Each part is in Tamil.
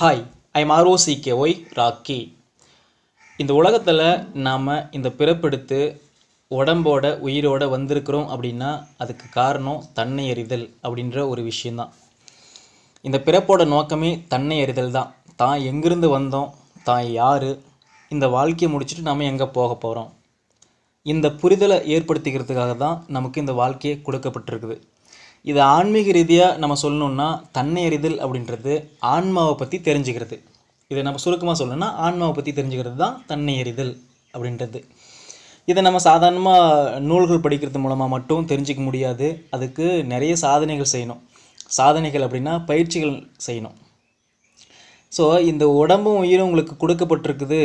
Hi I'm R O C K Y Rocky இந்த உலகத்தில் நாம் இந்த பிறப்பெடுத்து உடம்போட உயிரோட வந்திருக்கிறோம் அப்படின்னா அதுக்கு காரணம் தன்னை அறிதல் அப்படின்ற ஒரு விஷயந்தான் இந்த பிறப்போட நோக்கமே தன்னை அறிதல் தான். தான் எங்கிருந்து வந்தோம் தான் யார் இந்த வாழ்க்கையை முடிச்சுட்டு நாம் எங்கே போக போகிறோம் இந்த புரிதலை ஏற்படுத்திக்கிறதுக்காக தான் நமக்கு இந்த வாழ்க்கையை கொடுக்கப்பட்டிருக்குது. இது ஆன்மீக ரீதியாக நம்ம சொல்லணுன்னா தன்னை அறிதல் அப்படின்றது ஆன்மாவை பற்றி தெரிஞ்சுக்கிறது. இதை நம்ம சுருக்கமாக சொல்லணும்னா ஆன்மாவை பற்றி தெரிஞ்சுக்கிறது தான் தன்னை அறிதல் அப்படின்றது. இதை நம்ம சாதாரணமாக நூல்கள் படிக்கிறது மூலமாக மட்டும் தெரிஞ்சிக்க முடியாது. அதுக்கு நிறைய சாதனைகள் செய்யணும். சாதனைகள் அப்படின்னா பயிற்சிகள் செய்யணும். ஸோ இந்த உடம்பும் உயிரும் உங்களுக்கு கொடுக்கப்பட்டிருக்குது.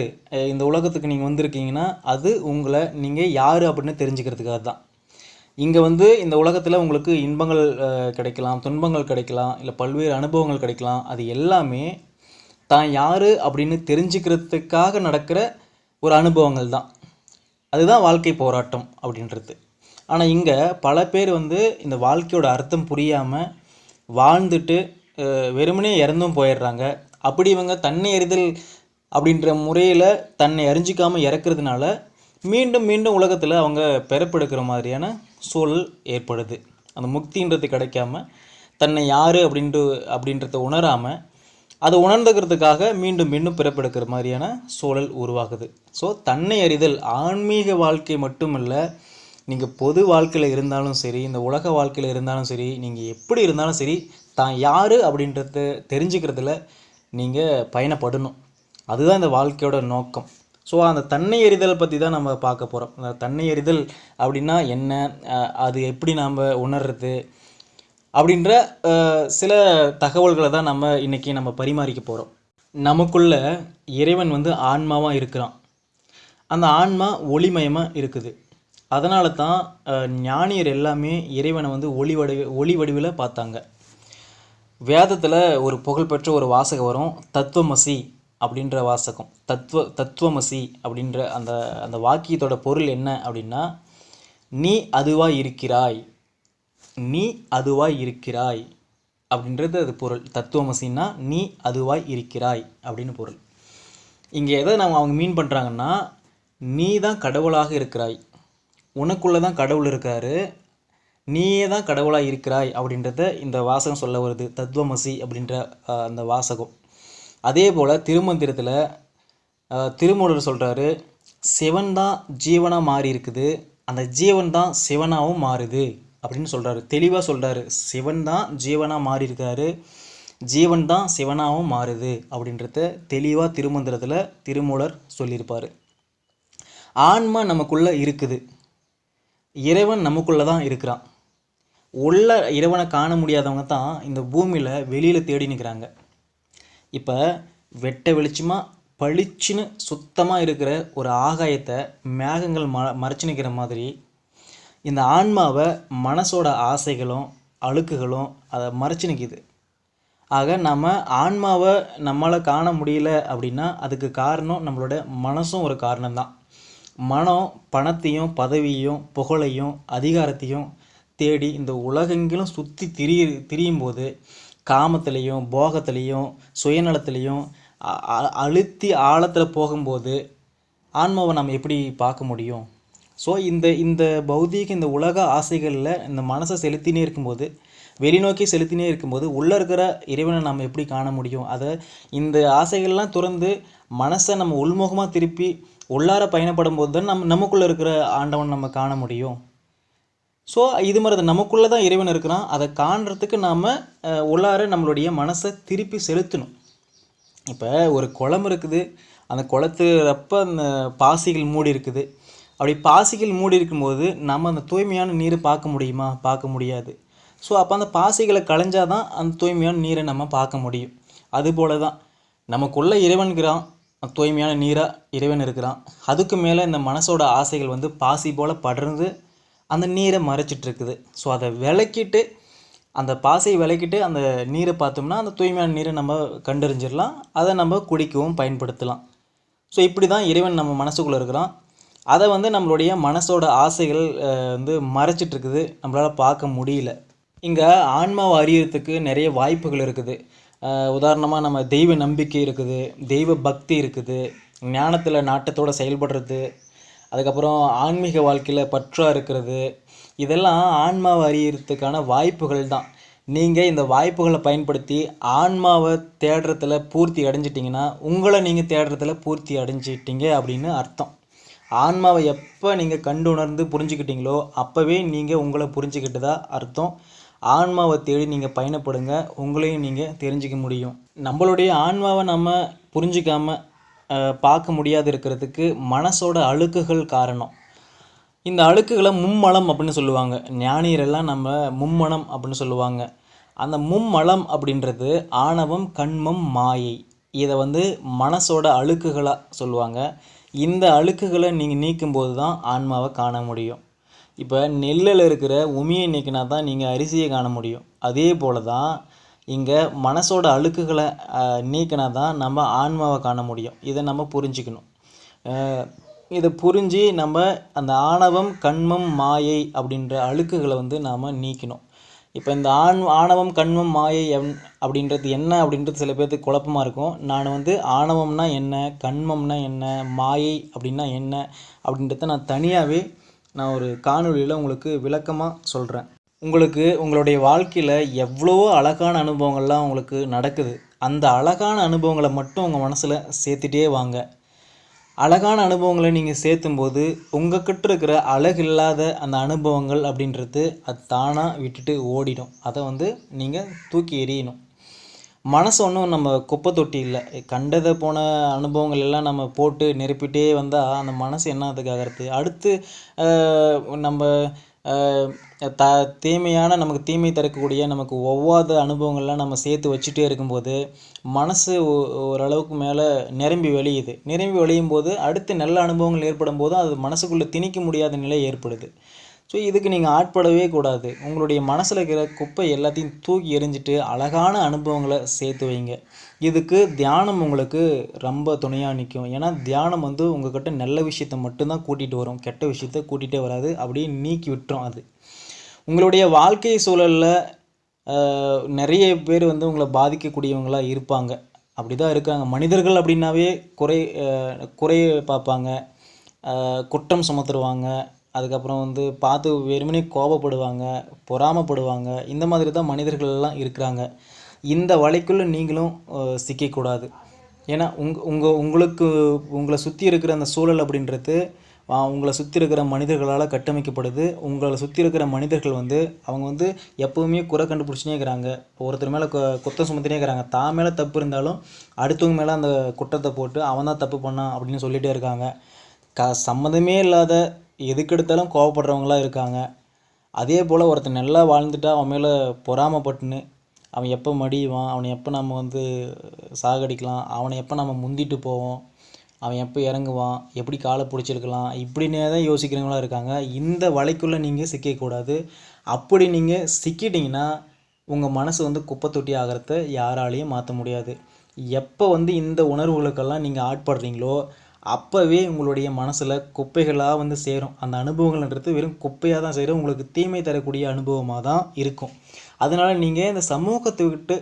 இந்த உலகத்துக்கு நீங்கள் வந்திருக்கீங்கன்னா அது உங்களை நீங்கள் யார் அப்படின்னு தெரிஞ்சுக்கிறதுக்காக தான் இங்கே வந்து இந்த உலகத்தில் உங்களுக்கு இன்பங்கள் கிடைக்கலாம் துன்பங்கள் கிடைக்கலாம் இல்லை பல்வேறு அனுபவங்கள் கிடைக்கலாம். அது எல்லாமே தான் யார் அப்படின்னு தெரிஞ்சுக்கிறதுக்காக நடக்கிற ஒரு அனுபவங்கள் தான். அதுதான் வாழ்க்கை போராட்டம் அப்படின்றது. ஆனால் இங்கே பல பேர் வந்து இந்த வாழ்க்கையோட அர்த்தம் புரியாமல் வாழ்ந்துட்டு வெறுமனே இறந்தும் போயிடுறாங்க. அப்படி இவங்க தன்னை எறிதல் அப்படின்ற முறையில் தன்னை அறிஞ்சிக்காமல் இறக்குறதுனால மீண்டும் மீண்டும் உலகத்தில் அவங்க பிறப்பெடுக்கிற மாதிரியான சூழல் ஏற்படுது. அந்த முக்தின்றது கிடைக்காம தன்னை யார் அப்படின்ட்டு அப்படின்றத உணராமல் அதை உணர்ந்துக்கிறதுக்காக மீண்டும் மீண்டும் பிறப்பெடுக்கிற மாதிரியான சூழல் உருவாகுது. ஸோ தன்னை அறிதல் ஆன்மீக வாழ்க்கை மட்டுமல்ல நீங்கள் பொது வாழ்க்கையில் இருந்தாலும் சரி இந்த உலக வாழ்க்கையில் இருந்தாலும் சரி நீங்கள் எப்படி இருந்தாலும் சரி தான் யார் அப்படின்றத தெரிஞ்சுக்கிறதுல நீங்கள் பயணப்படணும். அதுதான் இந்த வாழ்க்கையோட நோக்கம். ஸோ அந்த தன்னை எறிதல் பற்றி தான் நம்ம பார்க்க போகிறோம் அந்த தன்னை எறிதல் அப்படின்னா என்ன? அது எப்படி நாம் உணர்றது? அப்படின்ற சில தகவல்களை தான் நம்ம இன்றைக்கி நம்ம பரிமாறிக்க போகிறோம் நமக்குள்ள இறைவன் வந்து ஆன்மாவாக இருக்கிறான். அந்த ஆன்மா ஒளிமயமாக இருக்குது. அதனால தான் ஞானியர் எல்லாமே இறைவனை வந்து ஒளி வடிவ ஒளி வடிவில் பார்த்தாங்க. வேதத்தில் ஒரு புகழ்பெற்ற ஒரு வாசகம் வரும். தத்துவமசி. அப்படின்ற வாசகம். தத்துவ தத்துவமசி அப்படின்ற அந்த அந்த வாக்கியத்தோட பொருள் என்ன அப்படின்னா நீ அதுவாய் இருக்கிறாய். நீ அதுவாய் இருக்கிறாய் அப்படின்றது அது பொருள். தத்துவமசின்னா நீ அதுவாய் இருக்கிறாய் அப்படின்னு பொருள். இங்கே எதை நம்ம அவங்க மீன் பண்ணுறாங்கன்னா நீ தான் கடவுளாக இருக்கிறாய். உனக்குள்ளே தான் கடவுள் இருக்காரு. நீயே தான் கடவுளாக இருக்கிறாய் அப்படின்றத இந்த வாசகம் சொல்ல வருது. தத்துவமசி அப்படின்ற அந்த வாசகம். அதே போல் திருமந்திரத்தில் திருமூலர் சொல்கிறாரு சிவன் தான் ஜீவனாக மாறி இருக்குது. அந்த ஜீவன் தான் சிவனாகவும் மாறுது. அப்படின்னு சொல்கிறாரு தெளிவாக சொல்கிறாரு சிவன் தான் ஜீவனாக மாறி இருக்காரு. ஜீவன் தான் சிவனாகவும் மாறுது. அப்படின்றத தெளிவாக திருமந்திரத்தில் திருமூலர் சொல்லியிருப்பார். ஆன்மா நமக்குள்ளே இருக்குது. இறைவன் நமக்குள்ளே தான் இருக்கிறான். உள்ள இறைவனை காண முடியாதவங்க தான் இந்த பூமியில் வெளியில் தேடி நிற்கிறாங்க இப்போ வெட்ட வெளிச்சமாக பளிச்சுன்னு சுத்தமாக இருக்கிற ஒரு ஆகாயத்தை மேகங்கள் ம மறைச்சு நிற்கிற மாதிரி இந்த ஆன்மாவை மனசோட ஆசைகளும் அழுக்குகளும் அதை மறைச்சு நிற்கிது ஆக நம்ம ஆன்மாவை நம்மளால் காண முடியல அப்படின்னா அதுக்கு காரணம் நம்மளோட மனசும் ஒரு காரணம்தான். மனம் பணத்தையும் பதவியையும் புகழையும் அதிகாரத்தையும் தேடி இந்த உலகெங்கிலும் சுற்றி திரிய திரியும் போது காமத்திலையும் போகத்திலையும் சுயநலத்திலையும் அ- அழுத்தி ஆழத்தில் போகும்போது ஆன்மாவை நம்ம எப்படி பார்க்க முடியும்? ஸோ இந்த இந்த பௌதீக இந்த உலக ஆசைகளில் இந்த மனசை செலுத்தினே இருக்கும்போது வெளிநோக்கி செலுத்தினே இருக்கும்போது உள்ளே இருக்கிற இறைவனை நம்ம எப்படி காண முடியும்? அதை இந்த ஆசைகள்லாம் துறந்து மனசை நம்ம உள்முகமாக திருப்பி உள்ளார பயணப்படும் போது தான் நம் நமக்குள்ளே இருக்கிற ஆண்டவன் நம்ம காண முடியும். ஸோ இது மாதிரி தான். நமக்குள்ளே தான் இறைவன் இருக்கிறான். அதை காண்றதுக்கு நாம் உள்ளார நம்மளுடைய மனசை திருப்பி செலுத்தணும். இப்போ ஒரு குளம் இருக்குது. அந்த குளத்துறப்ப அந்த பாசிகள் மூடி இருக்குது. அப்படி பாசிகள் மூடி இருக்கும்போது நம்ம அந்த தூய்மையான நீரை பார்க்க முடியுமா? பார்க்க முடியாது. ஸோ அப்போ அந்த பாசிகளை களைஞ்சாதான் அந்த தூய்மையான நீரை நம்ம பார்க்க முடியும். அதுபோல தான். நமக்குள்ளே இறைவன்கிறான் தூய்மையான நீராக இறைவன் இருக்கிறான். அதுக்கு மேலே இந்த மனசோட ஆசைகள் வந்து பாசி போல் படர்ந்து அந்த நீரை மறைச்சிட்டு இருக்குது ஸோ அதை விளக்கிட்டு அந்த பாசையை விளக்கிட்டு அந்த நீரை பார்த்தோம்னா அந்த தூய்மையான நீரை நம்ம கண்டறிஞ்சிடலாம். அதை நம்ம குடிக்கவும் பயன்படுத்தலாம். ஸோ இப்படி தான் இறைவன் நம்ம மனசுக்குள்ளே இருக்கிறான். அதை வந்து நம்மளுடைய மனசோட ஆசைகள் வந்து மறைச்சிட்ருக்குது. நம்மளால் பார்க்க முடியல. இங்கே ஆன்மாவை அறியறதுக்கு நிறைய வாய்ப்புகள் இருக்குது. உதாரணமாக நம்ம தெய்வ நம்பிக்கை இருக்குது தெய்வ பக்தி இருக்குது ஞானத்தில் நாட்டத்தோடு செயல்படுறது அதுக்கப்புறம் ஆன்மீக வாழ்க்கையில் பற்றா இருக்கிறது இதெல்லாம் ஆன்மாவை அறியறதுக்கான வாய்ப்புகள் தான். நீங்கள் இந்த வாய்ப்புகளை பயன்படுத்தி ஆன்மாவை தேடுறதுல பூர்த்தி அடைஞ்சிட்டிங்கன்னா உங்களை நீங்கள் தேடுறதுல பூர்த்தி அடைஞ்சிட்டிங்க அப்படின்னு அர்த்தம். ஆன்மாவை எப்போ நீங்கள் கண்டு உணர்ந்து புரிஞ்சுக்கிட்டீங்களோ அப்போவே நீங்கள் உங்களை புரிஞ்சுக்கிட்டதா அர்த்தம். ஆன்மாவை தேடி நீங்கள் பயணப்படுங்க உங்களையும் நீங்கள் தெரிஞ்சுக்க முடியும். நம்மளுடைய ஆன்மாவை நம்ம புரிஞ்சிக்காமல் பார்க்க முடியாது இருக்கிறதுக்கு மனசோட அழுக்குகள் காரணம். இந்த அழுக்குகளை மும்மலம் அப்படின்னு சொல்லுவாங்க. ஞானியரெல்லாம் நம்ம மும்மனம் அப்படின்னு சொல்லுவாங்க. அந்த மும்மலம் அப்படின்றது ஆணவம் கண்மம் மாயை. இதை வந்து மனசோட அழுக்குகளாக சொல்லுவாங்க. இந்த அழுக்குகளை நீங்கள் நீக்கும்போது தான் ஆன்மாவை காண முடியும். இப்போ நெல்லில் இருக்கிற உமியை நீக்கினா தான் நீங்கள் அரிசியை காண முடியும். அதே போல தான் இங்கே மனசோட அழுக்குகளை நீக்கினா தான் நம்ம ஆன்மாவை காண முடியும். இதை நம்ம புரிஞ்சுக்கணும். இதை புரிஞ்சு நம்ம அந்த ஆணவம் கண்மம் மாயை அப்படின்ற அழுக்குகளை வந்து நாம் நீக்கணும். இப்போ இந்த ஆண் ஆணவம் கண்மம் மாயை அப்படின்றது என்ன அப்படின்றது சில பேர்த்துக்கு குழப்பமாக இருக்கும். நான் வந்து ஆணவம்னா என்ன கண்மம்னா என்ன மாயை அப்படின்னா என்ன அப்படின்றத நான் தனியாகவே நான் ஒரு காணொலியில் உங்களுக்கு விளக்கமாக சொல்கிறேன் உங்களுக்கு உங்களுடைய வாழ்க்கையில் எவ்வளோ அழகான அனுபவங்கள்லாம் உங்களுக்கு நடக்குது. அந்த அழகான அனுபவங்களை மட்டும் உங்கள் மனசில் சேர்த்துட்டே வாங்க. அழகான அனுபவங்களை நீங்கள் சேர்த்தும்போது உங்ககிட்ட இருக்கிற அழகு இல்லாத அந்த அனுபவங்கள் அப்படின்றது அது தானாக விட்டுட்டு ஓடிடும். அதை வந்து நீங்கள் தூக்கி எறியணும். மனசு ஒன்றும் நம்ம குப்பை தொட்டி இல்லை. கண்டதை போன அனுபவங்கள் எல்லாம் நம்ம போட்டு நெருப்பிட்டே வந்தால் அந்த மனசு என்ன அதுக்காகிறது அடுத்து நம்ம த தீமையான நமக்கு தீமை தரக்கூடிய நமக்கு ஒவ்வாத அனுபவங்கள்லாம் நம்ம சேர்த்து வச்சுட்டே இருக்கும்போது மனசு ஒ- ஓரளவுக்கு மேலே நிரம்பி வழியுது நிரம்பி வழியும் போது அடுத்து நல்ல அனுபவங்கள் ஏற்படும் போது அது மனசுக்குள்ளே திணிக்க முடியாத நிலை ஏற்படுது. ஸோ இதுக்கு நீங்கள் ஆட்படவே கூடாது. உங்களுடைய மனசில் இருக்கிற குப்பை எல்லாத்தையும் தூக்கி எறிஞ்சிட்டு அழகான அனுபவங்களை சேர்த்து வைங்க. இதுக்கு தியானம் உங்களுக்கு ரொம்ப துணையாக நிற்கும் ஏன்னா தியானம் வந்து உங்கள்கிட்ட நல்ல விஷயத்தை மட்டும்தான் கூட்டிகிட்டு வரும். கெட்ட விஷயத்த கூட்டிகிட்டே வராது. அப்படியே நீக்கி விட்டுரும் அது. உங்களுடைய வாழ்க்கை சூழலில் நிறைய பேர் வந்து உங்களை பாதிக்கக்கூடியவங்களாக இருப்பாங்க. அப்படி தான் இருக்காங்க. மனிதர்கள் அப்படின்னாவே குறை குறைய பார்ப்பாங்க. குற்றம் சுமத்துருவாங்க. அதுக்கப்புறம் வந்து பார்த்து வெறுமனே கோபப்படுவாங்க பொறாமைப்படுவாங்க. இந்த மாதிரி தான் மனிதர்கள் எல்லாம் இருக்கிறாங்க. இந்த வலைக்குள்ளே நீங்களும் சிக்கக்கூடாது. ஏன்னா உங் உங்கள் உங்களுக்கு உங்களை சுற்றி இருக்கிற அந்த சூழல் அப்படின்றது உங்களை சுற்றி இருக்கிற மனிதர்களால் கட்டமைக்கப்படுது. உங்களை சுற்றி இருக்கிற மனிதர்கள் வந்து அவங்க வந்து எப்போவுமே குறை கண்டுபிடிச்சினே இருக்கிறாங்க. ஒருத்தர் மேலே குத்தம் சுமத்தினே இருக்கிறாங்க. தான் மேலே தப்பு இருந்தாலும் அடுத்தவங்க மேலே அந்த குற்றத்தை போட்டு அவன் தான் தப்பு பண்ணான் அப்படின்னு சொல்லிகிட்டே இருக்காங்க. க சம்மந்தமே இல்லாத எதுக்கெடுத்தாலும் கோவப்படுறவங்களாம் இருக்காங்க. அதே போல் ஒருத்தன் நல்லா வாழ்ந்துட்டா அவன் மேலே பொறாமப்பட்டுன்னு அவன் எப்போ மடியுவான் அவனை எப்போ நம்ம வந்து சாகடிக்கலாம் அவனை எப்போ நம்ம முந்திட்டு போவோம் அவன் எப்போ இறங்குவான்? எப்படி காலை பிடிச்சிருக்கலாம்? இப்படின்னே தான் யோசிக்கிறவங்களா இருக்காங்க. இந்த வலைக்குள்ளே நீங்கள் சிக்கக்கூடாது. அப்படி நீங்கள் சிக்கிட்டீங்கன்னா உங்கள் மனசு வந்து குப்பை தொட்டி ஆகிறத யாராலையும் மாற்ற முடியாது. எப்போ வந்து இந்த உணர்வுகளுக்கெல்லாம் நீங்கள் ஆட்படுறீங்களோ அப்போவே உங்களுடைய மனசில் குப்பைகளாக வந்து சேரும். அந்த அனுபவங்கள்ன்றது வெறும் குப்பையாக தான் சேரும். உங்களுக்கு தீமை தரக்கூடிய அனுபவமாக தான் இருக்கும். அதனால் நீங்கள் இந்த சமூகத்தை விட்டு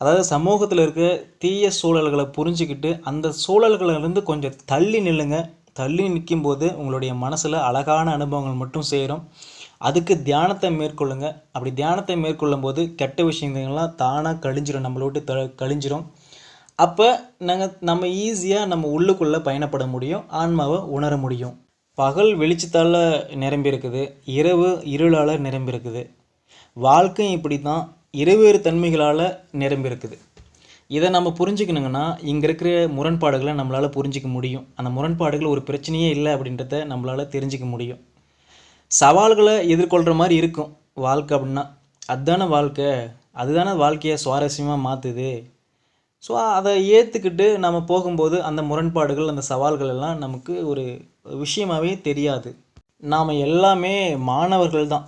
அதாவது சமூகத்தில் இருக்க தீய சூழல்களை புரிஞ்சுக்கிட்டு அந்த சூழல்களிலிருந்து கொஞ்சம் தள்ளி நில்லுங்க. தள்ளி நிற்கும்போது உங்களுடைய மனசில் அழகான அனுபவங்கள் மட்டும் சேரும். அதுக்கு தியானத்தை மேற்கொள்ளுங்க. அப்படி தியானத்தை மேற்கொள்ளும் போது கெட்ட விஷயங்கள்லாம் தானாக கழிஞ்சிடும் நம்மளை விட்டு த கழிஞ்சிரும். அப்போ நாங்கள் நம்ம ஈஸியாக நம்ம உள்ளுக்குள்ளே பயணப்பட முடியும். ஆன்மாவை உணர முடியும். பகல் வெளிச்சத்தால் நிரம்பியிருக்குது. இரவு இருளால் நிரம்பியிருக்குது. வாழ்க்கையும் இப்படி தான் இருவேறு தன்மைகளால் நிரம்பி இருக்குது இதை நம்ம புரிஞ்சுக்கணுங்கன்னா இங்கே இருக்கிற முரண்பாடுகளை நம்மளால் புரிஞ்சிக்க முடியும். அந்த முரண்பாடுகள் ஒரு பிரச்சனையே இல்லை அப்படின்றத நம்மளால் தெரிஞ்சிக்க முடியும். சவால்களை எதிர்கொள்கிற மாதிரி இருக்கும் வாழ்க்கை அப்படின்னா. அதுதானே வாழ்க்கை. அதுதானே வாழ்க்கையை சுவாரஸ்யமாக மாற்றுது ஸோ அதை ஏற்றுக்கிட்டு நம்ம போகும்போது அந்த முரண்பாடுகள் அந்த சவால்கள் எல்லாம் நமக்கு ஒரு விஷயமாகவே தெரியாது. நாம் எல்லாமே மாணவர்கள் தான்.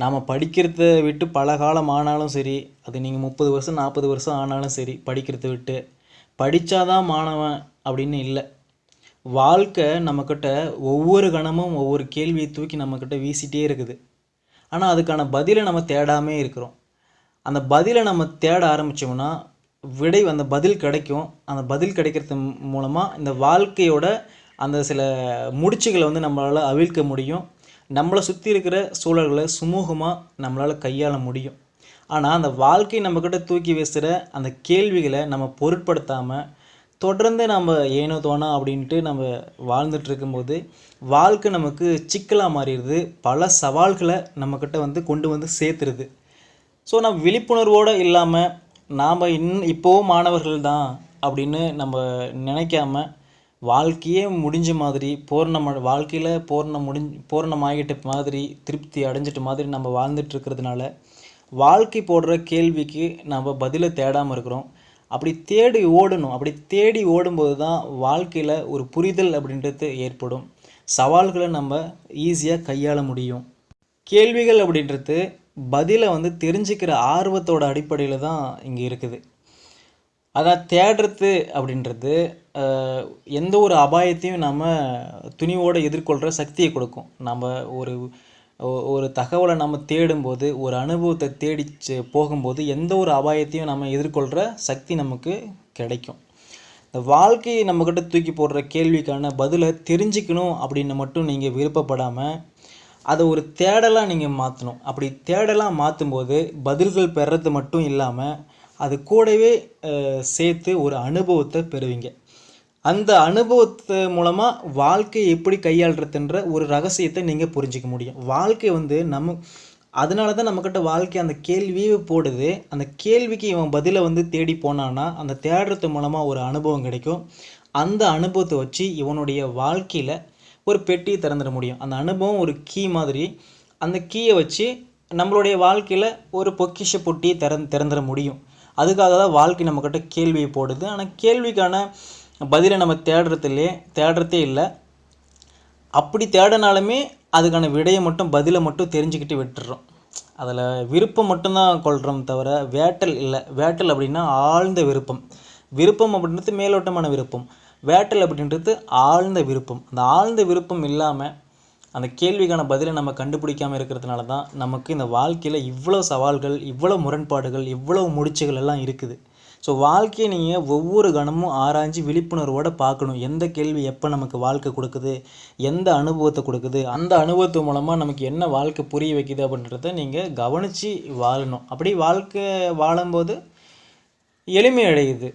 நாம் படிக்கிறத விட்டு பல காலம் ஆனாலும் சரி அது நீங்கள் முப்பது வருஷம் நாற்பது வருஷம் ஆனாலும் சரி படிக்கிறத விட்டு படித்தாதான் மாணவன் அப்படின்னு இல்லை. வாழ்க்கை நம்மக்கிட்ட ஒவ்வொரு கணமும் ஒவ்வொரு கேள்வியை தூக்கி நம்மக்கிட்ட வீசிட்டே இருக்குது. ஆனால் அதுக்கான பதிலை நம்ம தேடாமே இருக்கிறோம். அந்த பதிலை நம்ம தேட ஆரம்பித்தோம்னா விடை அந்த பதில் கிடைக்கும். அந்த பதில் கிடைக்கிறது மூலமாக இந்த வாழ்க்கையோட அந்த சில முடிச்சுகளை வந்து நம்மளால் அவிழ்க்க முடியும். நம்மளை சுற்றி இருக்கிற சூழல்களை சுமூகமாக நம்மளால் கையாள முடியும். ஆனால் அந்த வாழ்க்கை நம்மக்கிட்ட தூக்கி வீசுகிற அந்த கேள்விகளை நம்ம பொருட்படுத்தாமல் தொடர்ந்து நம்ம ஏனோ தோணா அப்படின்ட்டு நம்ம வாழ்ந்துட்டு இருக்கும்போது வாழ்க்கை நமக்கு சிக்கலாக மாறிடுது. பல சவால்களை நம்மக்கிட்ட வந்து கொண்டு வந்து சேர்த்துருது. ஸோ நம்ம விழிப்புணர்வோடு இல்லாமல் நாம் இன் இப்போவும் மாணவர்கள் தான் அப்படின்னு நம்ம நினைக்காம வாழ்க்கையே முடிஞ்ச மாதிரி பூர்ணம வாழ்க்கையில் பூர்ணம் முடிஞ்சு பூர்ணமாகிட்ட மாதிரி திருப்தி அடைஞ்சிட்ட மாதிரி நம்ம வாழ்ந்துட்டு இருக்கிறதுனால வாழ்க்கை போடுற கேள்விக்கு நம்ம பதிலை தேடாமல் இருக்கிறோம். அப்படி தேடி ஓடணும் அப்படி தேடி ஓடும்போது தான் வாழ்க்கையில் ஒரு புரிதல் அப்படின்றது ஏற்படும். சவால்களை நம்ம ஈஸியாக கையாள முடியும். கேள்விகள் அப்படின்றது பதிலை வந்து தெரிஞ்சுக்கிற ஆர்வத்தோட அடிப்படையில் தான் இங்கே இருக்குது. அதான் தேடுறது அப்படின்றது எந்த ஒரு அபாயத்தையும் நம்ம துணிவோடு எதிர்கொள்கிற சக்தியை கொடுக்கும். நம்ம ஒரு ஒ- ஒரு தகவலை நம்ம தேடும்போது ஒரு அனுபவத்தை தேடி போகும்போது எந்த ஒரு அபாயத்தையும் நம்ம எதிர்கொள்கிற சக்தி நமக்கு கிடைக்கும். இந்த வாழ்க்கையை நம்மக்கிட்ட தூக்கி போடுற கேள்விக்கான பதிலை தெரிஞ்சுக்கணும் அப்படின்னு மட்டும் நீங்கள் விருப்பப்படாமல் அதை ஒரு தேடலாக நீங்கள் மாற்றணும் அப்படி தேடலாக மாற்றும்போது பதில்கள் பெறது மட்டும் இல்லாமல் அது கூடவே சேர்த்து ஒரு அனுபவத்தை பெறுவீங்க. அந்த அனுபவத்து மூலமாக வாழ்க்கையை எப்படி கையாளுறதுன்ற ஒரு ரகசியத்தை நீங்கள் புரிஞ்சிக்க முடியும். வாழ்க்கை வந்து நம்ம அதனால தான் நம்மக்கிட்ட வாழ்க்கை அந்த கேள்வியே போடுது. அந்த கேள்விக்கு இவன் பதிலை வந்து தேடி போனான்னா அந்த தேடுறது மூலமாக ஒரு அனுபவம் கிடைக்கும். அந்த அனுபவத்தை வச்சு இவனுடைய வாழ்க்கையில் ஒரு பெட்டியை திறந்துட முடியும். அந்த அனுபவம் ஒரு கீ மாதிரி அந்த கீயை வச்சு நம்மளுடைய வாழ்க்கையில் ஒரு பொக்கிஷ பொட்டியை திறந் திறந்துட முடியும். அதுக்காக தான் வாழ்க்கை நம்மக்கிட்ட கேள்வியை போடுது. ஆனால் கேள்விக்கான பதிலை நம்ம தேடுறதுலே தேடுறதே இல்லை. அப்படி தேடினாலுமே அதுக்கான விடையை மட்டும் பதிலை மட்டும் தெரிஞ்சுக்கிட்டு விட்டுறோம். அதில் விருப்பம் மட்டும்தான் கொள்கிறோம் தவிர வேட்டல் இல்லை. வேட்டல் அப்படின்னா ஆழ்ந்த விருப்பம். விருப்பம் அப்படின்றது மேலோட்டமான விருப்பம். வேட்டல் அப்படின்றது ஆழ்ந்த விருப்பம். அந்த ஆழ்ந்த விருப்பம் இல்லாமல் அந்த கேள்விக்கான பதிலை நம்ம கண்டுபிடிக்காமல் இருக்கிறதுனால தான் நமக்கு இந்த வாழ்க்கையில் இவ்வளோ சவால்கள் இவ்வளோ முரண்பாடுகள் இவ்வளோ முடிச்சுகள் எல்லாம் இருக்குது. ஸோ வாழ்க்கையை நீங்கள் ஒவ்வொரு கணமும் ஆராய்ஞ்சு விழிப்புணர்வோடு பார்க்கணும். எந்த கேள்வி எப்போ நமக்கு வாழ்க்கை கொடுக்குது? எந்த அனுபவத்தை கொடுக்குது? அந்த அனுபவத்து மூலமாக நமக்கு என்ன வாழ்க்கை புரிய வைக்குது அப்படின்றத நீங்கள் கவனித்து வாழணும். அப்படி வாழ்க்கை வாழும்போது எளிமை அடையுது.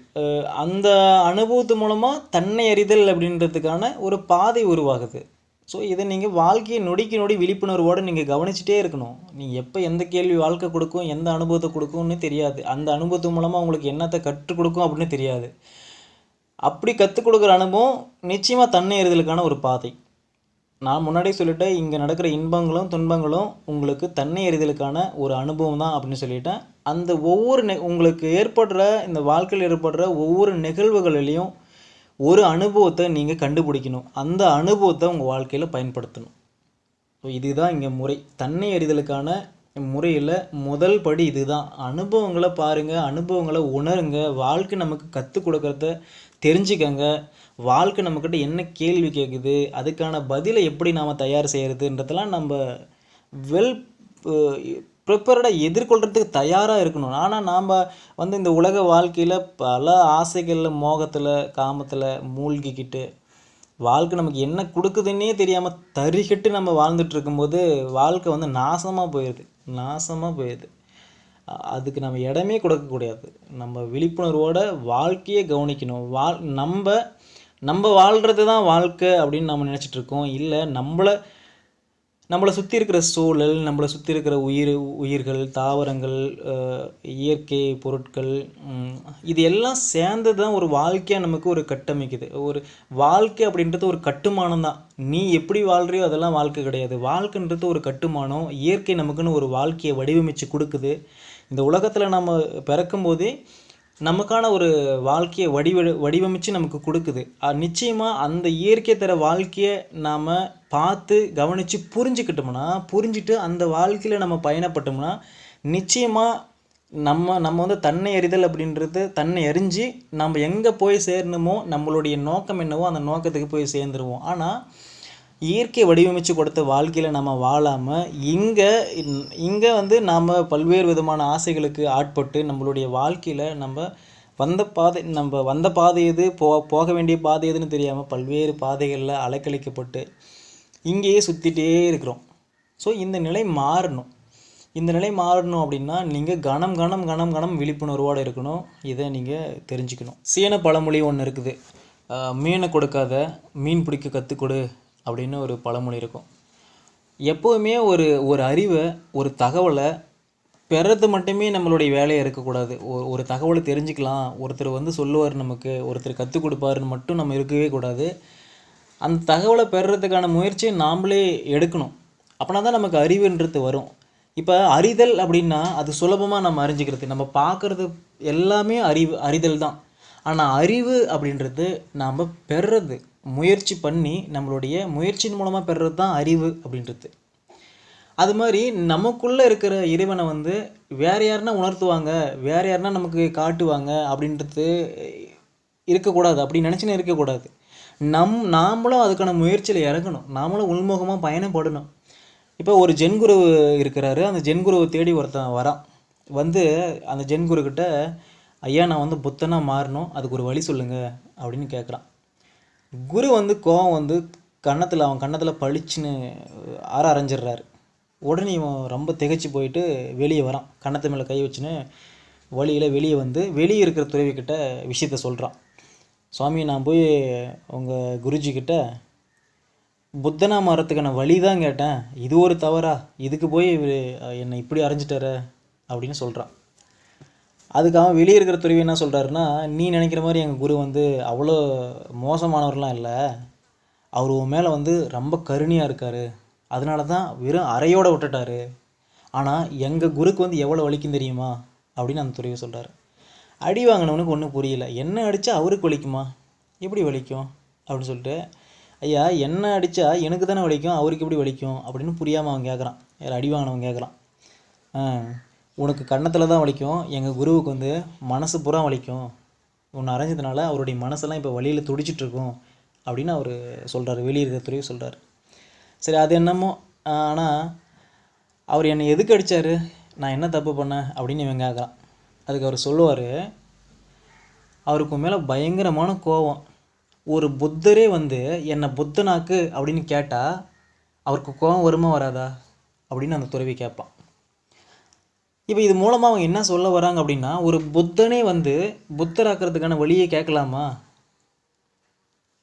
அந்த அனுபவத்து மூலமாக தன்னை அறிதல் அப்படின்றதுக்கான ஒரு பாதை உருவாகுது. ஸோ இதை நீங்கள் வாழ்க்கையை நொடிக்கு நொடி விழிப்புணர்வோடு நீங்கள் கவனிச்சிட்டே இருக்கணும். நீங்கள் எப்போ எந்த கேள்வி வாழ்க்கை கொடுக்கும் எந்த அனுபவத்தை கொடுக்கும்னு தெரியாது. அந்த அனுபவத்து மூலமாக உங்களுக்கு என்னத்தை கற்றுக் கொடுக்கும் அப்படின்னு தெரியாது. அப்படி கற்றுக் கொடுக்குற அனுபவம் நிச்சயமாக தன்னை எறிதலுக்கான ஒரு பாதை. நான் முன்னாடியே சொல்லிட்டேன் இங்கே நடக்கிற இன்பங்களும் துன்பங்களும் உங்களுக்கு தன்னை எறிதலுக்கான ஒரு அனுபவம் தான் அப்படின்னு சொல்லிட்டேன். அந்த ஒவ்வொரு நெ உங்களுக்கு ஏற்படுற இந்த வாழ்க்கையில் ஏற்படுற ஒவ்வொரு நிகழ்வுகளிலையும் ஒரு அனுபவத்தை நீங்கள் கண்டுபிடிக்கணும். அந்த அனுபவத்தை உங்கள் வாழ்க்கையில் பயன்படுத்தணும். ஸோ இதுதான் இங்கே முறை. தன்னை அறிதலுக்கான முறையில் முதல் படி இதுதான். அனுபவங்களை பாருங்கள் அனுபவங்களை உணருங்க. வாழ்க்கை நமக்கு கற்றுக் கொடுக்கறத தெரிஞ்சுக்கங்க. வாழ்க்கை நம்மக்கிட்ட என்ன கேள்வி கேட்குது அதுக்கான பதிலை எப்படி நாம் தயார் செய்கிறதுன்றதெல்லாம் நம்ம வெல் ப்ரிப்பேர்டாக எதிர்கொள்கிறதுக்கு தயாராக இருக்கணும். ஆனால் நாம் வந்து இந்த உலக வாழ்க்கையில் பல ஆசைகளில் மோகத்தில் காமத்தில் மூழ்கிக்கிட்டு வாழ்க்கை நமக்கு என்ன கொடுக்குதுன்னே தெரியாமல் தறிகிட்டு நம்ம வாழ்ந்துட்டு இருக்கும்போது வாழ்க்கை வந்து நாசமாக போயிடுது நாசமாக போயிடுது அதுக்கு நம்ம இடமே கொடுக்கக்கூடாது நம்ம விழிப்புணர்வோட வாழ்க்கையை கவனிக்கணும். வாழ் நம்ம நம்ம வாழ்கிறது தான் வாழ்க்கை அப்படின்னு நம்ம நினச்சிட்டு இருக்கோம் இல்லை நம்மளை நம்மளை சுற்றி இருக்கிற சூழல் நம்மளை சுற்றி இருக்கிற உயிர் உயிர்கள் தாவரங்கள் இயற்கை பொருட்கள் இது எல்லாம் சேர்ந்து தான் ஒரு வாழ்க்கையாக நமக்கு ஒரு கட்டமைக்குது. ஒரு வாழ்க்கை அப்படின்றது ஒரு கட்டுமானம் தான். நீ எப்படி வாழ்கிறியோ அதெல்லாம் வாழ்க்கை கிடையாது. வாழ்க்கைன்றது ஒரு கட்டுமானம். இயற்கை நமக்குன்னு ஒரு வாழ்க்கையை வடிவமைச்சு கொடுக்குது. இந்த உலகத்தில் நம்ம பிறக்கும்போதே நமக்கான ஒரு வாழ்க்கையை வடிவ வடிவமைச்சு நமக்கு கொடுக்குது. நிச்சயமாக அந்த இயற்கை தர வாழ்க்கையை நாம் பார்த்து கவனித்து புரிஞ்சுக்கிட்டோம்னா புரிஞ்சுட்டு அந்த வாழ்க்கையில் நம்ம பயணப்பட்டோம்னா நிச்சயமாக நம்ம நம்ம வந்து தன்னை அறிதல் அப்படின்றது தன்னை அறிஞ்சு நம்ம எங்கே போய் சேரணுமோ நம்மளுடைய நோக்கம் என்னவோ அந்த நோக்கத்துக்கு போய் சேர்ந்துருவோம். ஆனால் இயற்கை வடிவமைச்சு கொடுத்த வாழ்க்கையில் நம்ம வாழாமல் இங்கே இங்கே வந்து நாம் பல்வேறு விதமான ஆசைகளுக்கு ஆட்பட்டு நம்மளுடைய வாழ்க்கையில் நம்ம வந்த பாதை நம்ம வந்த பாதை எது போ போக வேண்டிய பாதை எதுன்னு தெரியாமல் பல்வேறு பாதைகளில் அலைக்கழிக்கப்பட்டு இங்கேயே சுற்றிட்டே இருக்கிறோம். ஸோ இந்த நிலை மாறணும். இந்த நிலை மாறணும் அப்படின்னா நீங்கள் கணம் கணம் கணம் கணம் விழிப்புணர்வோடு இருக்கணும். இதை நீங்கள் தெரிஞ்சுக்கணும். சீன பழமொழி ஒன்று இருக்குது. மீனை கொடுக்காத மீன் பிடிக்க கற்றுக் கொடு அப்படின்னு ஒரு பழமொழி இருக்கும். எப்போவுமே ஒரு ஒரு அறிவை ஒரு தகவலை பெறது மட்டுமே நம்மளுடைய வேலையாக இருக்கக்கூடாது. ஒரு ஒரு தகவலை தெரிஞ்சுக்கலாம். ஒருத்தர் வந்து சொல்லுவார் நமக்கு ஒருத்தர் கற்றுக் கொடுப்பாருன்னு மட்டும் நம்ம இருக்கவே கூடாது. அந்த தகவலை பெறுறதுக்கான முயற்சியை நாம்ளே எடுக்கணும். அப்படின்னா தான் நமக்கு அறிவுன்றது வரும். இப்போ அறிதல் அப்படின்னா அது சுலபமாக நம்ம அறிஞ்சிக்கிறது. நம்ம பார்க்குறது எல்லாமே அறிவு அறிதல் தான். ஆனால் அறிவு அப்படின்றது நாம் பெறுறது முயற்சி பண்ணி நம்மளுடைய முயற்சியின் மூலமாக பெறுறது தான் அறிவு அப்படின்றது. அது மாதிரி நமக்குள்ளே இருக்கிற இறைவனை வந்து வேற யாருன்னா உணர்த்துவாங்க வேறு யாருன்னா நமக்கு காட்டுவாங்க அப்படின்றது இருக்கக்கூடாது. அப்படி நினச்சின்னு இருக்கக்கூடாது. நம் நாமளும் அதுக்கான முயற்சியில் இறங்கணும். நாமளும் உள்முகமாக பயணப்படணும். இப்போ ஒரு ஜென்குரு இருக்கிறாரு. அந்த ஜென்குருவை தேடி ஒருத்தன் வரான். வந்து அந்த ஜென்குருக்கிட்ட ஐயா நான் வந்து புத்தனாக மாறணும். அதுக்கு ஒரு வழி சொல்லுங்கள் அப்படின்னு கேட்குறான் குரு வந்து கோவம் வந்து கன்னத்தில் அவன் கன்னத்தில் பளிச்சுன்னு ஆற அரைஞ்சிடுறாரு உடனே இவன் ரொம்ப திகைச்சு போயிட்டு வெளியே வரான். கன்னத்து மேலே கை வச்சுன்னு வழியில் வெளியே வந்து வெளியே இருக்கிற துறவிக்கிட்ட விஷயத்த சொல்கிறான் சுவாமி நான் போய் உங்கள் குருஜி கிட்ட புத்தனா மாறத்துக்கான வழி தான் கேட்டேன். இது ஒரு தவறா? இதுக்கு போய் என்னை இப்படி அரைஞ்சிட்டார அப்படின்னு சொல்கிறான் அதுக்கு அவன் வெளியே இருக்கிற துறவி என்ன சொல்கிறாருன்னா நீ நினைக்கிற மாதிரி எங்கள் குரு வந்து அவ்வளோ மோசமானவர்லாம் இல்லை. அவர் உன் மேலே வந்து ரொம்ப கருணையாக இருக்கார். அதனால தான் வெறும் அறையோடு விட்டுட்டாரு. ஆனால் எங்கள் குருக்கு வந்து எவ்வளோ வலிக்கும் தெரியுமா? அப்படின்னு அந்த துறவி சொல்கிறார் அடி வாங்கினவனுக்கு ஒன்றும் புரியல. என்ன அடித்தா அவருக்கு வலிக்குமா? எப்படி வலிக்கும்? அப்படின்னு சொல்லிட்டு ஐயா என்ன அடித்தா எனக்கு தானே வலிக்கும் அவருக்கு எப்படி வலிக்கும்? அப்படின்னு புரியாமல் அவன் கேட்குறான் யார் அடி வாங்கினவன் கேட்குறான் ஆ. உனக்கு கன்னத்தில் தான் வலிக்கும். எங்கள் குருவுக்கு வந்து மனசு பூரா வலிக்கும். உன்னை அரைஞ்சதுனால அவருடைய மனசெல்லாம் இப்போ வழியில் துடிச்சிட்ருக்கும் அப்படின்னு அவர் சொல்கிறாரு வெளியே இருக்கிற துறையை சொல்கிறாரு சரி அது என்னமோ ஆனால் அவர் என்னை எதுக்கு அடித்தார் நான் என்ன தப்பு பண்ணேன்? அப்படின்னு இவன் கேட்குறான் அதுக்கு அவர் சொல்லுவார் அவருக்கு மேலே பயங்கரமான கோபம் ஒரு புத்தரே வந்து என்னை புத்தனாக்கு அப்படின்னு கேட்டால் அவருக்கு கோபம் வருமா வராதா? அப்படின்னு அந்த துறவி கேட்பான். இப்போ இது மூலமாக அவங்க என்ன சொல்ல வராங்க அப்படின்னா ஒரு புத்தனே வந்து புத்தராக்கிறதுக்கான வழியை கேட்கலாமா?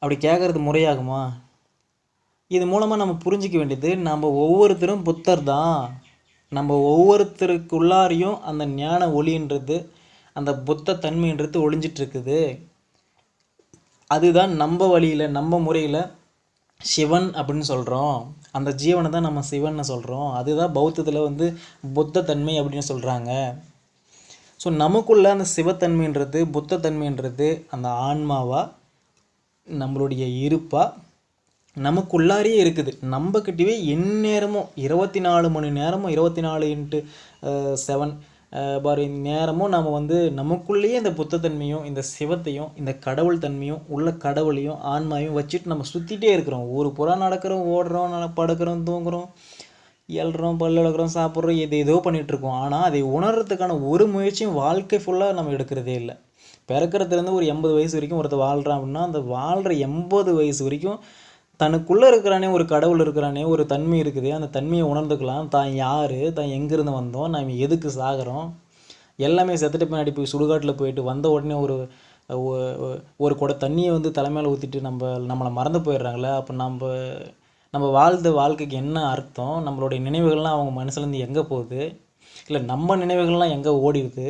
அப்படி கேட்குறது முறையாகுமா? இது மூலமாக நம்ம புரிஞ்சிக்க வேண்டியது நம்ம ஒவ்வொருத்தரும் புத்தர் தான் நம்ம ஒவ்வொருத்தருக்குள்ளாரையும் அந்த ஞான ஒளின்றது அந்த புத்த தன்மைன்றது ஒளிஞ்சிட்ருக்குது. அதுதான் நம்ம வழியில் நம்ம முறையில் சிவன் அப்படின்னு சொல்கிறோம் அந்த ஜீவனை தான் நம்ம சிவன்னு சொல்கிறோம் அதுதான் பௌத்தத்தில் வந்து புத்த தன்மை அப்படின்னு சொல்கிறாங்க ஸோ நமக்குள்ள அந்த சிவத்தன்மைன்றது புத்த தன்மைன்றது அந்த ஆன்மாவாக நம்மளுடைய இருப்பாக நமக்குள்ளாரியே இருக்குது. நம்மக்கிட்டவே எந்நேரமும் இருபத்தி நாலு மணி நேரமும் இருபத்தி நாலு இன்ட்டு செவன் uh, பாரு நேரமும் நம்ம வந்து நமக்குள்ளேயே இந்த புத்தத்தன்மையும் இந்த சிவத்தையும் இந்த கடவுள் தன்மையும் உள்ள கடவுளையும் ஆன்மாவையும் வச்சுட்டு நம்ம சுற்றிட்டே இருக்கிறோம். ஊர் புறா நடக்கிறோம் ஓடுறோம் படுக்கிறோம் தூங்குறோம் எழுறோம் பல்லு சாப்பிட்றோம் இது ஏதோ பண்ணிகிட்ருக்கோம் ஆனால் அதை உணர்றதுக்கான ஒரு முயற்சியும் வாழ்க்கை ஃபுல்லாக நம்ம எடுக்கிறதே இல்லை. பிறக்கிறதுலேருந்து ஒரு எண்பது வயசு வரைக்கும் ஒருத்தர் வாழ்கிறான் அப்படின்னா அந்த வாழ்கிற எண்பது வயசு வரைக்கும் தனக்குள்ளே இருக்கிறானே ஒரு கடவுள் இருக்கிறானே ஒரு தன்மை இருக்குது. அந்த தன்மையை உணர்ந்துக்கலாம். தான் யார்? தான் எங்கேருந்து வந்தோம்? நாம் எதுக்கு சாகிறோம்? எல்லாமே செத்துட்டு பின்னாடி போய் சுடுகாட்டில் போயிட்டு வந்த உடனே ஒரு ஒரு குடம் தண்ணியை வந்து தலைமையில் ஊற்றிட்டு நம்ம நம்மளை மறந்து போயிடுறாங்களே. அப்போ நம்ம நம்ம வாழ்ந்த வாழ்க்கைக்கு என்ன அர்த்தம்? நம்மளுடைய நினைவுகள்லாம் அவங்க மனசுலேருந்து எங்கே போகுது? இல்லை நம்ம நினைவுகள்லாம் எங்கே ஓடிடுது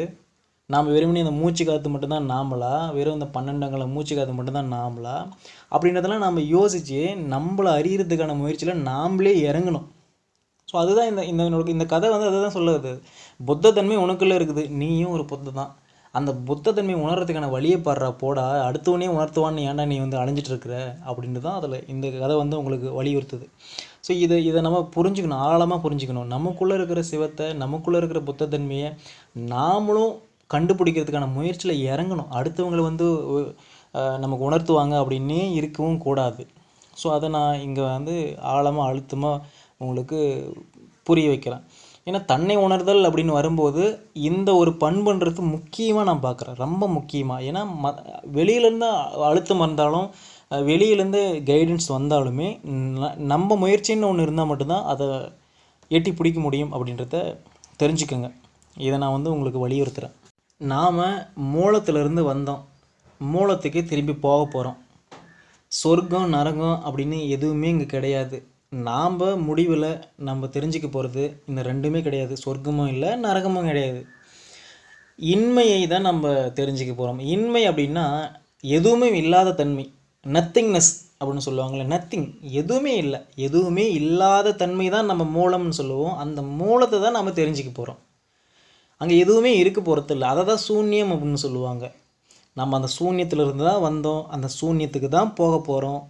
நாம் வெறுமனே இந்த மூச்சு காற்று மட்டும்தான் நாமளா வெறும் இந்த பன்னெண்டங்களை மூச்சு காற்று மட்டும்தான் நாமளா? அப்படின்றதெல்லாம் நம்ம யோசித்து நம்மளை அறியறதுக்கான முயற்சியில் நாம்ளே இறங்கணும். ஸோ அதுதான் இந்த இந்த இந்த கதை வந்து அதை தான் சொல்லுது. புத்த தன்மை உனக்குள்ளே இருக்குது நீயும் ஒரு புத்த தான் அந்த புத்த தன்மை உணர்றதுக்கான வழியை பாடுறா போடா அடுத்தவனே உணர்த்துவான்னு ஏன்டா நீ வந்து அலைஞ்சிட்டு இருக்கிற அப்படின்னு தான் அதில் இந்த கதை வந்து உங்களுக்கு வலியுறுத்துது. ஸோ இதை இதை நம்ம புரிஞ்சுக்கணும் ஆழமாக புரிஞ்சுக்கணும். நமக்குள்ளே இருக்கிற சிவத்தை நமக்குள்ளே இருக்கிற புத்த தன்மையை நாமளும் கண்டுபிடிக்கிறதுக்கான முயற்சியில் இறங்கணும். அடுத்தவங்களை வந்து நமக்கு உணர்த்துவாங்க அப்படின்னே இருக்கவும் கூடாது. ஸோ அதை நான் இங்கே வந்து ஆழமாக அழுத்தமாக உங்களுக்கு புரிய வைக்கிறேன். ஏன்னா தன்னை உணர்தல் அப்படின்னு வரும்போது இந்த ஒரு பண்புன்றது முக்கியமாக நான் பார்க்குறேன். ரொம்ப முக்கியமாக ஏன்னா ம வெளியிலேருந்து அழுத்தம் வந்தாலும் வெளியிலேருந்து கைடன்ஸ் வந்தாலுமே ந- நம்ம முயற்சின்னு ஒன்று இருந்தால் மட்டும்தான் அதை எட்டி பிடிக்க முடியும் அப்படின்றத தெரிஞ்சுக்கோங்க. இதை நான் வந்து உங்களுக்கு வலியுறுத்துகிறேன் நாம் மூலத்திலிருந்து வந்தோம். மூலத்துக்கு திரும்பி போக போகிறோம் சொர்க்கம் நரகம் அப்படின்னு எதுவுமே இங்கே கிடையாது. நாம் முடிவில் நம்ம தெரிஞ்சுக்க போகிறது இந்த ரெண்டுமே கிடையாது. சொர்க்கமும் இல்லை நரகமும் கிடையாது. இன்மையை தான் நம்ம தெரிஞ்சுக்க போகிறோம் இன்மை அப்படின்னா எதுவுமே இல்லாத தன்மை. நத்திங்னஸ் அப்படின்னு சொல்லுவாங்கள்ல நத்திங் எதுவுமே இல்லை. எதுவுமே இல்லாத தன்மை தான் நம்ம மூலம்னு சொல்லுவோம். அந்த மூலத்தை தான் நம்ம தெரிஞ்சுக்க போகிறோம் அங்கே எதுவுமே இருக்க போகிறது இல்லை அதை தான் சூன்யம் அப்படின்னு சொல்லுவாங்க. நம்ம அந்த சூன்யத்திலிருந்து தான் வந்தோம். அந்த சூன்யத்துக்கு தான் போக போகிறோம்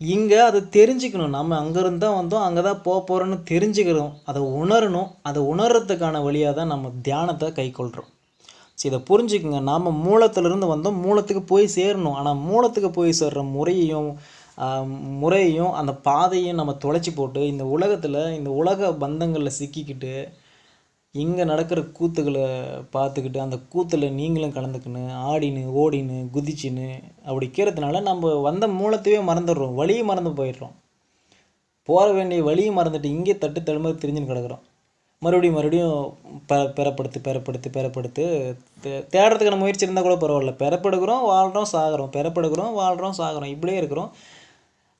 இங்கே அதை தெரிஞ்சுக்கணும். நம்ம அங்கேருந்து தான் வந்தோம். அங்கே தான் போக போகிறோன்னு தெரிஞ்சுக்கிறோம். அதை உணரணும். அதை உணர்றதுக்கான வழியாக தான் நம்ம தியானத்தை கைக்கொள்கிறோம் சரி இதை புரிஞ்சுக்குங்க. நாம் மூலத்திலிருந்து வந்தோம். மூலத்துக்கு போய் சேரணும். ஆனால் மூலத்துக்கு போய் சேர்ற முறையையும் முறையையும் அந்த பாதையும் நம்ம தொலைச்சி போட்டு இந்த உலகத்தில் இந்த உலக பந்தங்களில் சிக்கிக்கிட்டு இங்கே நடக்கிற கூத்துகளை பார்த்துக்கிட்டு அந்த கூத்தில் நீங்களும் கலந்துக்கின்னு ஆடின்னு ஓடின்னு குதிச்சின்னு அப்படி இருக்கிறதுனால நம்ம வந்த மூலத்தையே மறந்துடுறோம். வழியை மறந்து போயிடுறோம். போக வேண்டிய வழியை மறந்துட்டு இங்கே தட்டு தடுமாறி தெரிஞ்சுன்னு கிடக்குறோம். மறுபடியும் மறுபடியும் பெ பெறப்படுத்து பெறப்படுத்து பெறப்படுத்து தே- தேடுறதுக்கான முயற்சி இருந்தால் கூட பரவாயில்ல. பெறப்படுகிறோம் வாழ்கிறோம் சாகிறோம். பெறப்படுகிறோம் வாழ்கிறோம் சாகிறோம். இப்படியே இருக்கிறோம்.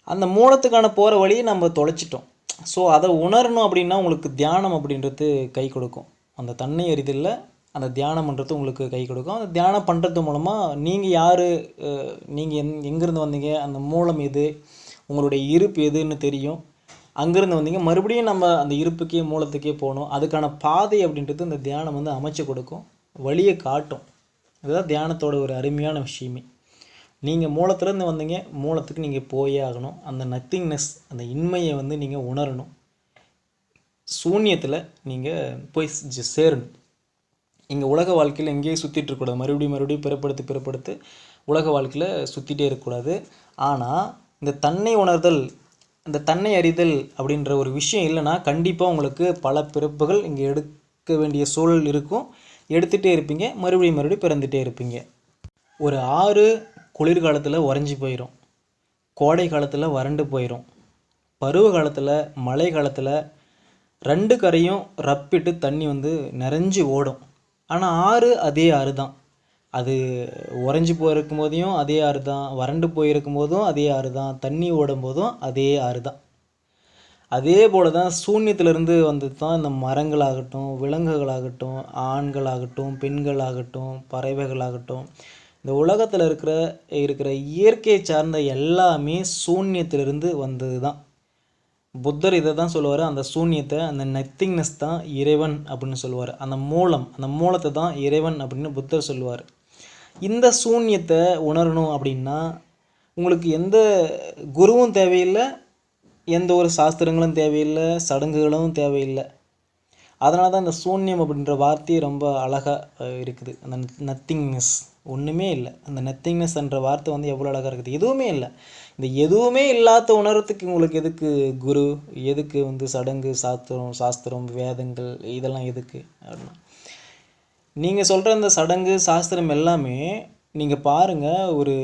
அந்த மூலத்துக்கான போகிற வழியை நம்ம தொலைச்சிட்டோம். ஸோ அதை உணரணும் அப்படின்னா உங்களுக்கு தியானம் அப்படின்றது கை கொடுக்கும். அந்த தன்னை அறிதலில் அந்த தியானம்ன்றது உங்களுக்கு கை கொடுக்கும். அந்த தியானம் பண்ணுறது மூலமாக நீங்கள் யார் நீங்கள் எங் எங்கேருந்து வந்தீங்க அந்த மூலம் எது உங்களுடைய இருப்பு எதுன்னு தெரியும். அங்கேருந்து வந்தீங்க மறுபடியும் நம்ம அந்த இருப்புக்கே மூலத்துக்கே போகணும். அதுக்கான பாதை அப்படின்றது இந்த தியானம் வந்து அமைச்சு கொடுக்கும். வழியை காட்டும். இதுதான் தியானத்தோட ஒரு அருமையான விஷயமே. நீங்கள் மூலத்துலேருந்து வந்தீங்க மூலத்துக்கு நீங்கள் போயே ஆகணும். அந்த நத்திங்னஸ் அந்த இன்மையை வந்து நீங்கள் உணரணும். சூன்யத்தில் நீங்கள் போய் சேரணும். இங்கே உலக வாழ்க்கையில் எங்கேயே சுற்றிட்டு இருக்கக்கூடாது. மறுபடியும் மறுபடியும் பிறப்படுத்து பிறப்படுத்து உலக வாழ்க்கையில் சுற்றிட்டே இருக்கக்கூடாது. ஆனால் இந்த தன்னை உணர்தல் இந்த தன்னை அறிதல் அப்படின்ற ஒரு விஷயம் இல்லைன்னா கண்டிப்பாக உங்களுக்கு பல பிறப்புகள் இங்கே எடுக்க வேண்டிய சூழல் இருக்கும். எடுத்துகிட்டே இருப்பீங்க. மறுபடியும் மறுபடியும் பிறந்துட்டே இருப்பீங்க. ஒரு ஆறு குளிர்காலத்தில் உறைஞ்சி போயிடும் கோடை காலத்தில் வறண்டு போயிடும் பருவ காலத்தில் மழை காலத்தில் ரெண்டு கரையும் ரப்பிட்டு தண்ணி வந்து நிறைஞ்சு ஓடும். ஆனால் ஆறு அதே ஆறு தான். அது உறைஞ்சி போயிருக்கும் போதையும் அதே ஆறு தான். வறண்டு போயிருக்கும் போதும் அதே ஆறு தான். தண்ணி ஓடும் போதும் அதே ஆறு தான். அதே போல் தான் சூன்யத்திலிருந்து வந்தது தான் இந்த மரங்களாகட்டும் விலங்குகளாகட்டும் ஆண்களாகட்டும் பெண்களாகட்டும் பறவைகளாகட்டும் இந்த உலகத்தில் இருக்கிற இருக்கிற இயற்கையை சார்ந்த எல்லாமே சூன்யத்திலிருந்து வந்தது தான் புத்தர் இதை தான் சொல்லுவார் அந்த சூன்யத்தை அந்த நத்திங்னஸ் தான் இறைவன் அப்படின்னு சொல்லுவார். அந்த மூலம் அந்த மூலத்தை தான் இறைவன் அப்படின்னு புத்தர் சொல்லுவார். இந்த சூன்யத்தை உணரணும் அப்படின்னா உங்களுக்கு எந்த குருவும் தேவையில்லை எந்த ஒரு சாஸ்திரங்களும் தேவையில்லை சடங்குகளும் தேவையில்லை. அதனால தான் இந்த சூன்யம் அப்படின்ற வார்த்தையே ரொம்ப அழகாக இருக்குது. அந்த நத்திங்னஸ் ஒன்றுமே இல்லை. அந்த நத்திங்னஸ் என்ற வார்த்தை வந்து எவ்வளோ அழகாக இருக்குது? எதுவுமே இல்லை. இந்த எதுவுமே இல்லாத உணரத்துக்கு உங்களுக்கு எதுக்கு குரு? எதுக்கு வந்து சடங்கு சாஸ்திரம் சாஸ்திரம் வேதங்கள் இதெல்லாம் எதுக்கு அப்படின்னா? நீங்கள் சொல்கிற அந்த சடங்கு சாஸ்திரம் எல்லாமே நீங்கள் பாருங்கள் ஒரு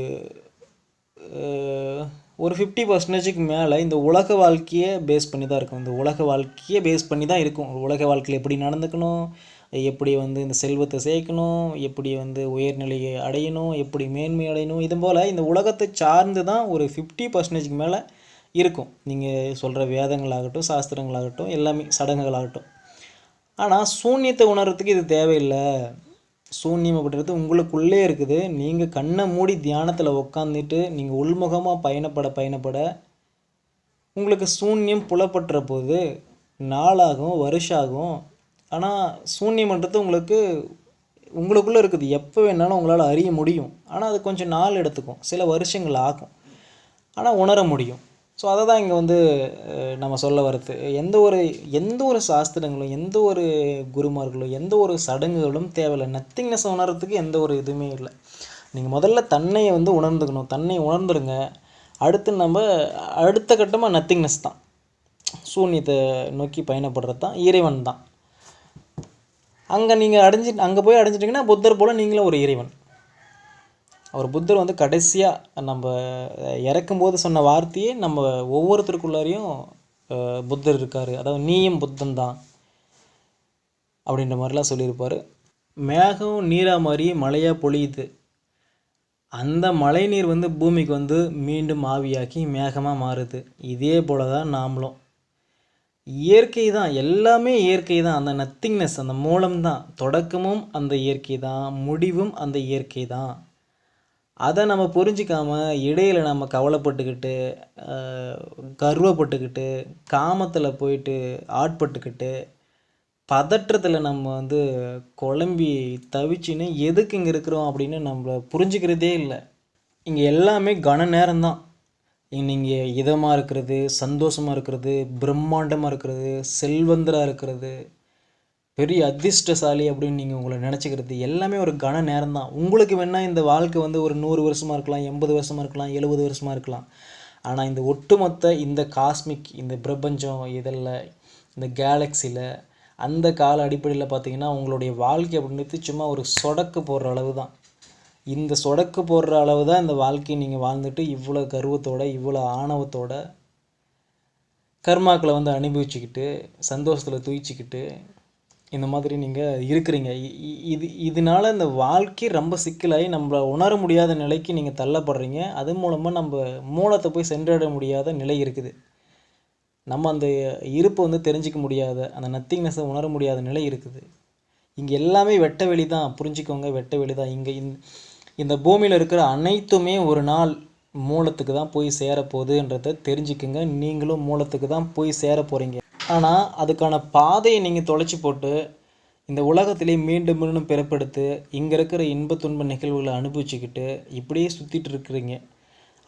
ஒரு ஃபிஃப்டி பர்சன்டேஜுக்கு மேலே இந்த உலக வாழ்க்கையை பேஸ் பண்ணி தான் இருக்கும் இந்த உலக வாழ்க்கையை பேஸ் பண்ணி தான் இருக்கும் உலக வாழ்க்கையில் எப்படி நடந்துக்கணும்? எப்படி வந்து இந்த செல்வத்தை சேர்க்கணும் எப்படி வந்து உயர்நிலையை அடையணும் எப்படி மேன்மை அடையணும் இது போல் இந்த உலகத்தை சார்ந்து தான் ஒரு ஃபிஃப்டி பர்சன்டேஜ்க்கு மேலே இருக்கும். நீங்கள் சொல்கிற வேதங்களாகட்டும் சாஸ்திரங்களாகட்டும் எல்லாமே சடங்குகளாகட்டும். ஆனால் சூன்யத்தை உணர்றதுக்கு இது தேவையில்லை. சூன்யம் அப்படின்றது உங்களுக்குள்ளே இருக்குது. நீங்கள் கண்ணை மூடி தியானத்தில் உக்காந்துட்டு நீங்கள் உள்முகமாக பயணப்பட பயணப்பட உங்களுக்கு சூன்யம் புலப்பட்டுற போது நாளாகும் வருஷம் ஆகும் ஆனால் சூன்யம்ன்றது உங்களுக்கு உங்களுக்குள்ளே இருக்குது. எப்போ வேணாலும் உங்களால் அறிய முடியும். ஆனால் அது கொஞ்சம் நாள் எடுத்துக்கும். சில வருஷங்கள் ஆகும். ஆனால் உணர முடியும். ஸோ அதை தான் இங்கே வந்து நம்ம சொல்ல வர்றது. எந்த ஒரு எந்த ஒரு சாஸ்திரங்களும் எந்த ஒரு குருமார்களும் எந்த ஒரு சடங்குகளும் தேவையில்லை. நத்திங்னஸ் உணர்றதுக்கு எந்த ஒரு இதுவுமே இல்லை. நீங்கள் முதல்ல தன்னையை வந்து உணர்ந்துக்கணும். தன்னை உணர்ந்துருங்க. அடுத்து நம்ம அடுத்த கட்டமாக நத்திங்னஸ் தான். சூன்யத்தை நோக்கி பயணப்படுறது தான். இறைவன் தான். அங்கே நீங்கள் அடைஞ்சி அங்கே போய் அடைஞ்சிட்டிங்கன்னா புத்தர் போல் நீங்களும் ஒரு இறைவன். அவர் புத்தர் வந்து கடைசியாக நம்ம இறக்கும்போது சொன்ன வார்த்தையே நம்ம ஒவ்வொருத்தருக்குள்ளாரையும் புத்தர் இருக்கார். அதாவது நீயும் புத்தன் தான் அப்படின்ற மாதிரிலாம் சொல்லியிருப்பார். மேகம் நீராக மாதிரி மழையாக பொழியுது. அந்த மழை நீர் வந்து பூமிக்கு வந்து மீண்டும் ஆவியாக்கி மேகமாக மாறுது. இதே போல தான் நாமளும். இயற்கை தான் எல்லாமே இயற்கை தான். அந்த நத்திங்னஸ் அந்த மூலம் தான். தொடக்கமும் அந்த இயற்கை தான் முடிவும் அந்த இயற்கை தான். அதை நம்ம புரிஞ்சிக்காமல் இடையில நம்ம கவலைப்பட்டுக்கிட்டு கர்வப்பட்டுக்கிட்டு காமத்தில் போயிட்டு ஆட்பட்டுக்கிட்டு பதற்றத்தில் நம்ம வந்து குழம்பி தவிச்சின்னு எதுக்கு இங்கே இருக்கிறோம் அப்படின்னு நம்மளை புரிஞ்சுக்கிறதே இல்லை. இங்கே எல்லாமே கன நேரம்தான் நீங்கள் இதமாக இருக்கிறது சந்தோஷமாக இருக்கிறது பிரம்மாண்டமாக இருக்கிறது செல்வந்தராக இருக்கிறது பெரிய அதிர்ஷ்டசாலி அப்படின்னு நீங்கள் உங்களை நினச்சிக்கிறது எல்லாமே ஒரு கன நேரம் தான் உங்களுக்கு வேணால் இந்த வாழ்க்கை வந்து ஒரு நூறு வருஷமாக இருக்கலாம் எண்பது வருஷமாக இருக்கலாம் எழுபது வருஷமாக இருக்கலாம். ஆனால் இந்த ஒட்டுமொத்த இந்த காஸ்மிக் இந்த பிரபஞ்சம் இதில் இந்த கேலக்சியில் அந்த கால அடிப்படையில் பார்த்தீங்கன்னா உங்களுடைய வாழ்க்கை அப்படின்றது சும்மா ஒரு சொடக்கு போடுற அளவு தான் இந்த சொடக்கு போடுற அளவு தான் இந்த வாழ்க்கையை நீங்கள் வாழ்ந்துட்டு இவ்வளோ கர்வத்தோட இவ்வளோ ஆணவத்தோட கர்மாக்களை வந்து அனுபவிச்சுக்கிட்டு சந்தோஷத்தில் தூய்ச்சிக்கிட்டு இந்த மாதிரி நீங்கள் இருக்கிறீங்க. இ- இது இதனால இந்த வாழ்க்கை ரொம்ப சிக்கலாகி நம்மள உணர முடியாத நிலைக்கு நீங்கள் தள்ளப்படுறீங்க. அது மூலமாக நம்ம மூலத்தை போய் சென்றட முடியாத நிலை இருக்குது. நம்ம அந்த இருப்பை வந்து தெரிஞ்சிக்க முடியாத அந்த நத்திங்னஸை உணர முடியாத நிலை இருக்குது. இங்கே எல்லாமே வெட்ட வெளி தான் புரிஞ்சுக்கோங்க வெட்ட வெளி தான் இங்கே இந்த இந்த பூமியில் இருக்கிற அனைத்துமே ஒரு நாள் மூலத்துக்கு தான் போய் சேரப்போகுதுன்றத தெரிஞ்சுக்குங்க. நீங்களும் மூலத்துக்கு தான் போய் சேர போகிறீங்க ஆனால் அதுக்கான பாதையை நீங்கள் தொலைச்சி போட்டு இந்த உலகத்திலே மீண்டும் மீண்டும் பிறப்பெடுத்து இங்கே இருக்கிற இன்ப துன்ப நிகழ்வுகளை அனுபவிச்சுக்கிட்டு இப்படியே சுற்றிட்டு இருக்கிறீங்க.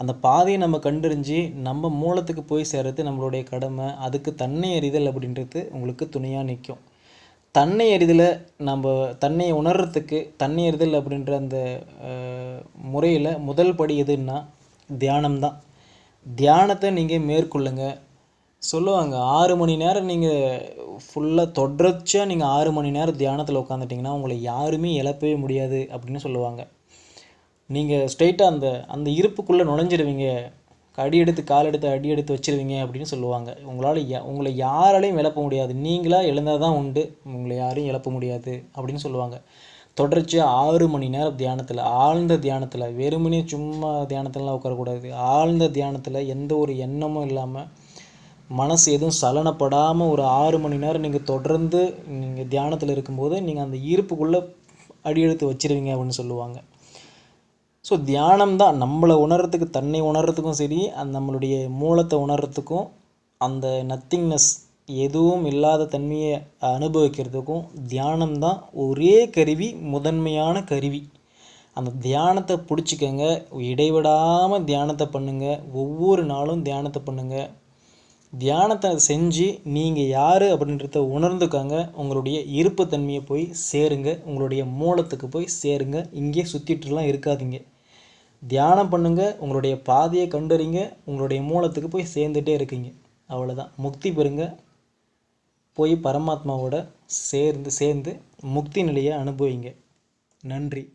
அந்த பாதையை நம்ம கண்டறிஞ்சு நம்ம மூலத்துக்கு போய் சேர்றது நம்மளுடைய கடமை அதுக்கு தன்னை அறிதல் அப்படின்றது உங்களுக்கு துணையாக நிற்கும் தன்னை அறிதலை நம்ம தன்னை உணர்றதுக்கு தன்னை அறிதல் அப்படின்ற அந்த முறையில் முதல் படி எதுன்னா தியானம்தான். தியானத்தை நீங்கள் மேற்கொள்ளுங்க. சொல்லுவாங்க ஆறு மணி நேரம் நீங்கள் ஃபுல்லாக தொடர்ச்சியாக நீங்கள் ஆறு மணி நேரம் தியானத்தில் உட்காந்துட்டிங்கன்னா உங்களை யாருமே இழப்பவே முடியாது அப்படின்னு சொல்லுவாங்க. நீங்கள் ஸ்ட்ரெயிட்டாக அந்த அந்த இருப்புக்குள்ளே நுழைஞ்சிடுவீங்க அடி எடுத்து கால் எடுத்து அடி எடுத்து வச்சிருவீங்க அப்படின்னு சொல்லுவாங்க. உங்களால் உங்களை யாராலையும் இழப்ப முடியாது. நீங்களாக எழுந்தால் தான் உண்டு. உங்களை யாரையும் இழப்ப முடியாது அப்படின்னு சொல்லுவாங்க. தொடர்ச்சியாக ஆறு மணி நேரம் தியானத்தில் ஆழ்ந்த தியானத்தில் வெறுமனே சும்மா தியானத்திலலாம் உட்காரக்கூடாது. ஆழ்ந்த தியானத்தில் எந்த ஒரு எண்ணமும் இல்லாமல் மனசு எதுவும் சலனப்படாமல் ஒரு ஆறு மணி நேரம் நீங்கள் தொடர்ந்து நீங்கள் தியானத்தில் இருக்கும்போது நீங்கள் அந்த ஈர்ப்புக்குள்ளே அடியெடுத்து வச்சிருவீங்க அப்படின்னு சொல்லுவாங்க. ஸோ தியானம் தான் நம்மளை உணர்கிறதுக்கு தன்னை உணர்கிறதுக்கும் சரி அந்த நம்மளுடைய மூலத்தை உணர்கிறதுக்கும் அந்த நத்திங்னஸ் எதுவும் இல்லாத தன்மையை அனுபவிக்கிறதுக்கும் தியானம் தான் ஒரே கருவி முதன்மையான கருவி. அந்த தியானத்தை பிடிச்சிக்கங்க இடைவிடாமல் தியானத்தை பண்ணுங்கள் ஒவ்வொரு நாளும் தியானத்தை பண்ணுங்கள் தியானத்தை செஞ்சு நீங்கள் யார் அப்படின்றத உணர்ந்துக்காங்க உங்களுடைய இருப்பு தன்மையை போய் சேருங்க உங்களுடைய மூலத்துக்கு போய் சேருங்க இங்கே சுற்றிட்டுலாம் இருக்காதீங்க. தியானம் பண்ணுங்கள் உங்களுடைய பாதையை கண்டறிங்க உங்களுடைய மூலத்துக்கு போய் சேர்ந்துட்டே இருக்கீங்க. அவ்வளோதான் முக்தி பெறுங்க. போய் பரமாத்மாவோட சேர்ந்து சேர்ந்து முக்தி நிலையை அனுபவிங்க. நன்றி.